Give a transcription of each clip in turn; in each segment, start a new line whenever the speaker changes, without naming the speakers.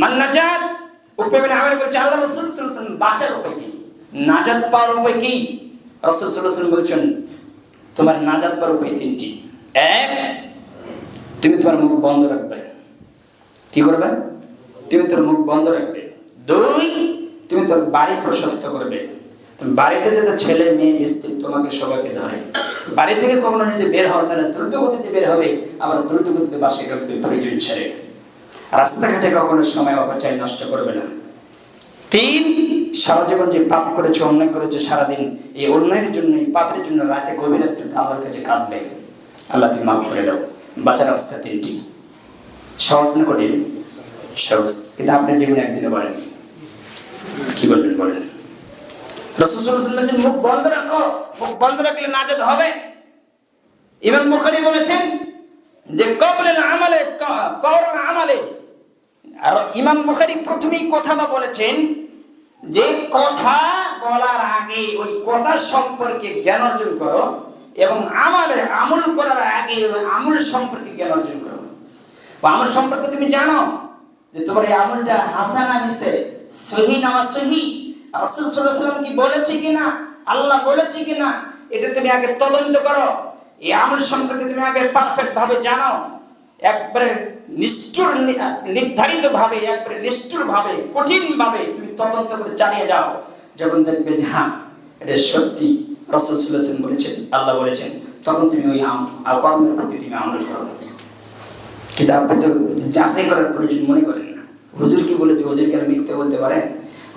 মান নাজাত? উপায় বিন বলছে, আল্লাহ রাসূল সাল্লাল্লাহু আলাইহি বাঁচার উপায় কি? নাজাত পাওয়ার উপায় কি? রাসূল সাল্লাল্লাহু আলাইহি বলছেন, তোমার নাজাত পাওয়ার উপায় তিনটি। এক, তুমি তোমার মুখ বন্ধ রাখবে। কি করবে? তুমি তোর মুখ বন্ধ রাখবে। দুই, তুমি তোর বাড়ি প্রশস্ত করবে। বাড়িতে যাতে ছেলে, মেয়ে, স্ত্রী তোমাকে সবাইকে ধরে। বাড়ি থেকে কখনো যদি বের হও, তাহলে দ্রুত গতিতে বের হবে, আবার দ্রুত গতিতে বাসে ঢুকবে প্রয়োজন ছেড়ে। রাস্তাঘাটে কখনো সময় অপচয় নষ্ট করবে না। তিন সারা জীবন যে পাপ করেছে, অন্যায় করেছে, সারাদিন এই অন্যায়ের জন্য, এই পাপের জন্য রাতে গভীর আল্লাহর কাছে কাঁদবে। আল্লাহ তুমি মাফ করে দাও। বাঁচার রাস্তা তিনটি। সহজ না কঠিন? সহজ। কিন্তু আপনি জীবনে একদিনে বলেন কি বলবেন, বলেন? মুখ বন্ধ রাখো। মুখ বন্ধ রাখলে নাজাত হবে। ইমাম বুখারী বলেছেন যে কবলের আমালে কবরের আমালে আর ইমাম বুখারী প্রথমেই কথাটা বলেছেন যে কথা বলার আগে ওই কথা সম্পর্কে জ্ঞান অর্জন করো এবং আমালে আমল করার আগে আমল সম্পর্কে জ্ঞান অর্জন করো। বা আমল সম্পর্কে তুমি জানো যে তোমার এই আমলটা হাসানা মিসে সহি না সহি রাসূল আলাইহি কি বলেছে কিনা? আল্লাহ বলেছে কিনা? এটা তুমি আগে তদন্ত করো। এই আমল সম্পর্কে তুমি আগে পারফেক্ট ভাবে জানো। একবারে নিষ্ঠুর নির্ধারিত ভাবে একবারে নিষ্ঠুর ভাবে কঠিন ভাবে তুমি তদন্ত করে চালিয়ে যাও। যখন দেখবে যে হ্যাঁ এটা সত্যি, রসুল বলেছেন, আল্লাহ বলেছেন, তখন তুমি ওই কর্মের প্রতি তুমি আমল করো। কিন্তু আপনি তো যাচাই করার প্রয়োজন মনে করেন না। হুজুর কি বলেছে? হুজুর কেন মিথ্যে বলতে পারেন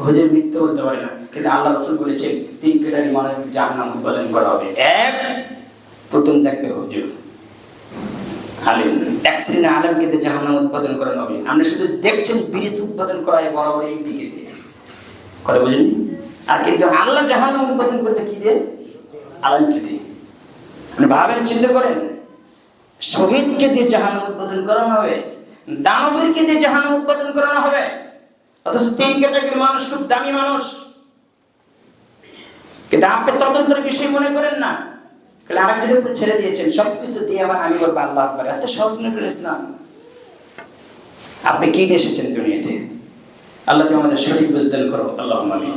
হুজুর মিথ্যে বলতে পারে না। কিন্তু আল্লাহ রসুল বলেছেন, তিন পিটারি মানুষ জাহান্নাম উৎপাদন করা হবে। এক প্রথম দেখবে হুজুর আলিম এক শ্রেণির আলেমকে জাহান্নাম উৎপাদন করানো হবে। আপনি শুধু দেখছেন ব্রিজ উৎপাদন করা হয় বরাবর এই দিকে দিয়ে। কথা বুঝেনি আর কিন্তু আল্লাহ জাহান্নাম উৎপাদন করবে কি দিয়ে? আলেমকে দিয়ে। আপনি ভাবেন, চিন্তা করেন, শহীদকে দিয়ে জাহান্নাম উৎপাদন করানো হবে, দানবীরকে দিয়ে জাহান্নাম উৎপাদন করানো হবে? অথচ তিন ক্যাটাগরির মানুষ খুব দামি মানুষ। কিন্তু আপনি তদন্তের বিষয় মনে করেন না। তাহলে আরেকজনের ছেড়ে দিয়েছেন সব কিছু দিয়ে আমার আমি বলব, আল্লাহ আকবর। এত সহজ করেন ইসলাম। আপনি কি এসেছেন দুনিয়াতে? আল্লাহ আমাদের সঠিক বুঝদান করো, আল্লাহ আমিন